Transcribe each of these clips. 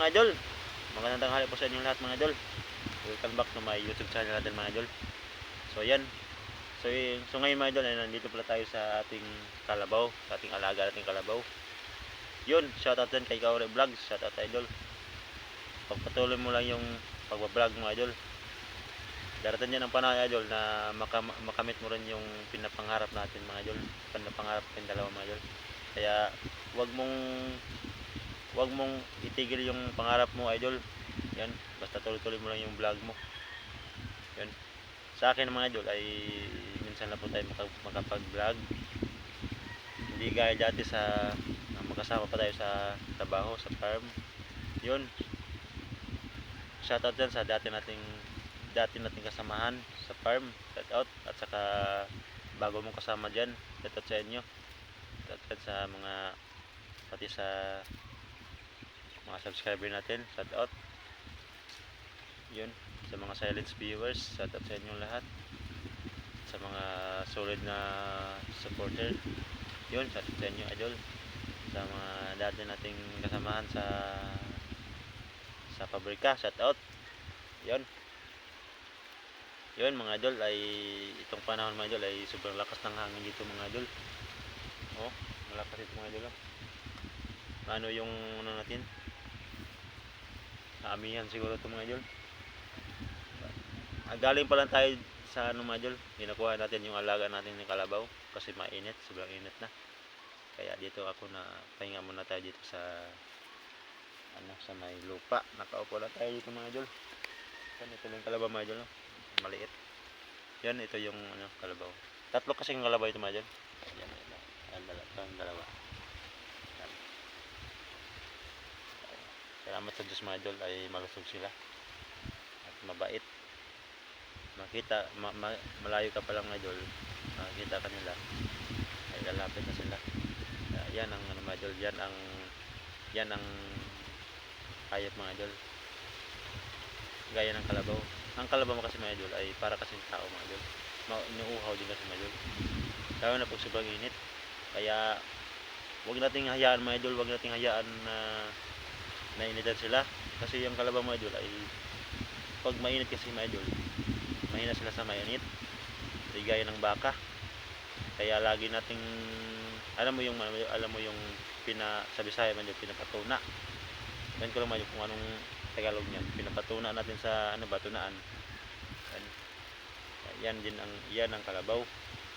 mga idol. Magandang tanghali po sa inyong lahat mga idol. Welcome back to my YouTube channel natin mga idol. So yan. So, so ngayon mga idol, ay nandito pala tayo sa ating kalabaw, sa ating alaga nating kalabaw. Yun, shoutout din kay Kaore Vlogs, shoutout idol. Pagpatuloy mo lang yung pagbablog mo idol. Darating yan ang panahon idol na maka, makamit mo rin yung pinapangarap natin mga idol. Pinapangarap natin dalawa mga idol. Kaya wag mong wag mong itigil yung pangarap mo idol. Yan, basta tuloy-tuloy mo lang yung vlog mo. Yan. Sa akin mga idol ay minsan lang po tayo maka- makapag-vlog. Hindi gaya dati sa na magkasama pa tayo sa trabaho, sa farm. Yun. Shoutout dyan sa dati nating dati nating kasamahan sa farm. Shoutout. At saka bago mong kasama dyan. Shoutout sa inyo. Shoutout sa mga pati sa mga subscriber natin. Shoutout. Yun. Sa mga silence viewers. Shoutout sa inyong lahat. Sa mga solid na supporter. Yun. Shoutout sa inyo idol. Sa mga dati nating kasamahan sa sa pabrika. Shoutout. Yun. Yun mga idol ay itong panahon mga idol ay sobrang lakas ng hangin dito mga idol. Oh, malakas ito mga idol. oh. Ano yung ano natin? Amihan siguro ito mga idol. Ah, galing pa lang tayo sa ano mga idol. Ginakuha natin yung alaga natin ng kalabaw kasi mainit, sobrang init na. Kaya dito ako na pahinga muna tayo dito sa ano sa may lupa. Nakaupo lang tayo dito mga idol. Yan, ito yung kalabaw mga idol. no? Maliit. Yan, ito yung ano, kalabaw. Tatlo kasi yung kalabaw ito mga idol. Yan, ito. Yan, dalawa. Ito yung dalawa. Yan. Salamat sa Diyos mga idol ay malusog sila. At mabait. Makita, ma- ma- malayo ka pa lang idol. Makikita ka nila. Ay lalapit na sila. Kaya yan ang ano mga idol. Yan ang yan ang hayop mga idol. Gaya ng kalabaw. Ang kalabaw mo kasi mga idol ay para kasing tao mga idol. Inuuhaw din kasi mga idol. Lalo na pag sobrang init. Kaya wag nating hayaan mga idol, wag nating hayaan na nainitan sila. Kasi yung kalabaw mga idol ay pag mainit kasi mga idol, mahina sila sa mainit. Di gaya ng baka. Kaya lagi nating alam mo yung alam mo yung pina sa Bisaya man yung pinapatuna. Yan ko lang yung kung anong Tagalog niyan. Pinapatuna natin sa ano ba tunaan. Yan. Yan din ang yan ang kalabaw.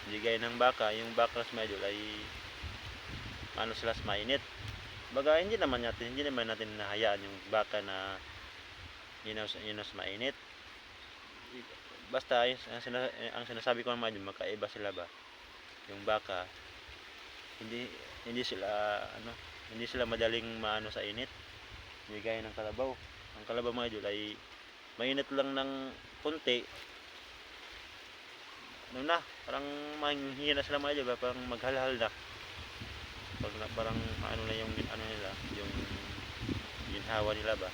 Hindi gaya ng baka, yung baka sa medyo ay ano sila sa mainit. Baga hindi naman natin hindi naman natin nahayaan yung baka na yun yun sa mainit. Basta yung- ang, sina, ang sinasabi ko naman yun, magkaiba sila ba? Yung baka hindi hindi sila ano hindi sila madaling maano sa init. Hindi gaya ng kalabaw. Ang kalabaw mga idol ay mainit lang ng konti. Ano na, parang mahihina sila mga idol, parang maghalhal na. Pag parang ano na yung ano nila, yung ginhawa nila ba?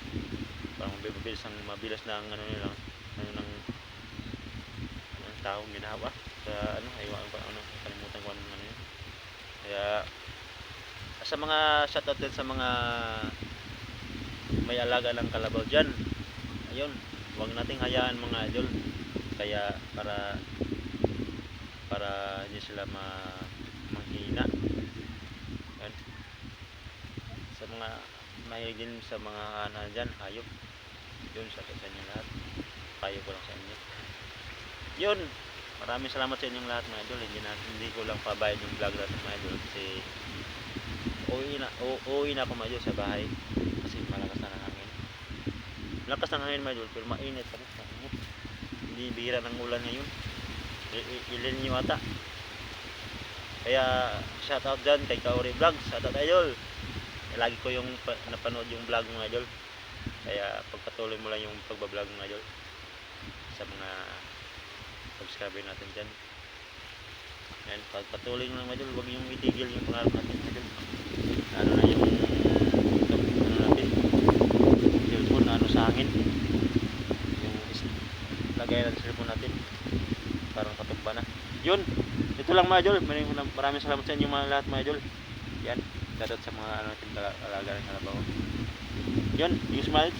Parang mabilis ang mabilis na ang ano nila, ano ng ano ng taong ginhawa sa ano, aywan ko ano, kalimutan ko anong ano yun. Kaya sa mga shoutout din sa mga may alaga ng kalabaw dyan ayun huwag nating hayaan mga idol kaya para para hindi sila ma manghina yan sa mga mahilig din sa mga ano dyan hayop. Yun shoutout sa inyo lahat. Payo ko lang sa inyo. Yun maraming salamat sa inyong lahat mga idol. Hindi, na, hindi ko lang pabayad yung vlog natin mga idol kasi uuwi na, uuwi na ako mga idol sa bahay. Kasi malakas na ng hangin. Malakas ng hangin mga idol pero mainit pa hindi bihira ng ulan ngayon. Ilin nyo ata. Kaya shout out dyan kay Kaori Vlogs. Shout out idol lagi ko yung pa- napanood yung vlog mo idol. Kaya pagpatuloy mo lang yung pagbablog mo idol sa mga subscriber natin dyan. Yan pagpatuloy mo lang idol huwag yung itigil yung pangarap natin idol. Ano na yung ano natin cellphone na ano sa hangin. Yung lagay sa cellphone natin. Parang katumba na. Yun ito lang mga idol. Maraming salamat sa inyo mga lahat mga idol. Yan dadot sa mga ano natin alaga ng kalabaw yun yung smile